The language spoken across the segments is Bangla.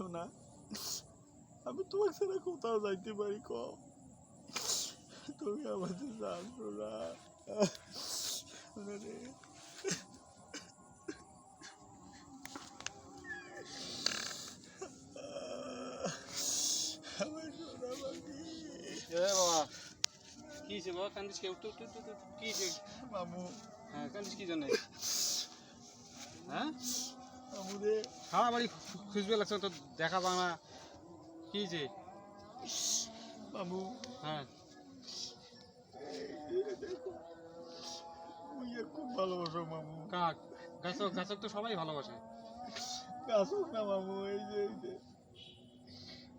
শোনা আমি তোমার ছাড়া কোথাও যাইতে পারি কম তুমি আমাদের জানো না। রে। আমার সোনা বাকি। এ বাবা কি হয়েছে বাবা? কান্দিস কে? উঠ উঠ উঠ উঠ, উঠ। কি হয়েছে মামু। হ্যাঁ কান্দিস কি জন্য? হ্যাঁ? সারা বাড়ি খুঁজবে লাগছে তো দেখা পাও না। কি যে? বাবু। হ্যাঁ। খুব ভালোবাসো মামু কাক? গাছক গাছক তো সবাই ভালোবাসে। গাছক না মামু এই যে এই যে।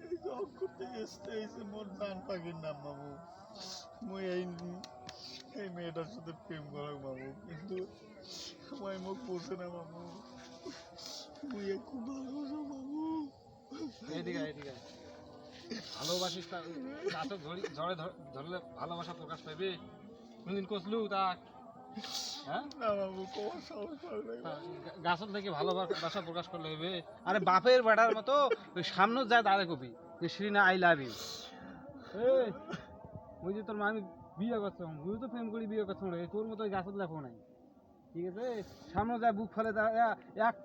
এই যে অক্ষর থেকে এসে মোর জান পাখির নাম মামু মুই এই এই মেয়েটার সাথে প্রেম করাক মামু কিন্তু সময় মুখ পড়ছে না মামু খুব ভালোবাসো ভালোবাসিস তা ধরি ধরলে ভালোবাসা প্রকাশ পাইবে কোনদিন তা? হ্যাঁ? গাছত থেকে ভালোবাসা প্রকাশ করলে হইবে আরে বাপের বেটার মতো ওই সামনে যায় দাঁড়ে কবি যে শ্রীনা আই লাভ ইউ ওই যে তোর মা আমি বিয়ে করছ তুই তো প্রেম করি বিয়ে করছ রে তোর মতো গাছত লেখো নাই। ঠিক আছে? সামনে যায় বুক ফেলে এক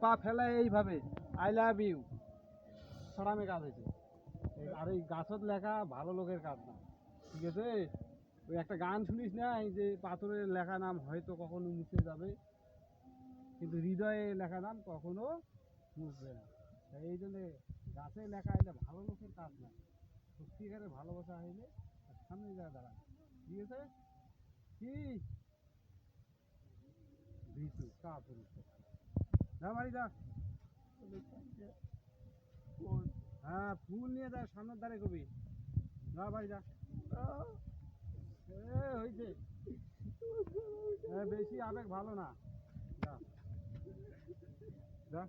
পা ফেলে এইভাবে আই লাভ ইউ ছড়ামে কাজ হয়েছে। আর এই গাছত লেখা ভালো লোকের কাজ না। ঠিক আছে? ওই একটা গান শুনিস না, এই যে পাথরের লেখা নাম হয়তো কখনো মুছে যাবে। কিন্তু হৃদয়ে লেখা নাম কখনো মুছবে না। তাই এই জন্যে গাছে লেখা এটা ভালো লোকের কাজ না। সত্যিকারের ভালোবাসা হইলে সামনে যা দাঁড়া ঠিক আছে? কি? ভিতু, কা যা বাড়ি যা। হ্যাঁ ফুল নিয়ে যা, সামনের দ্বারে কবি। যা, বাড়ি যা। হয়েছে। বেশি আবেগ ভালো না। যা। যা।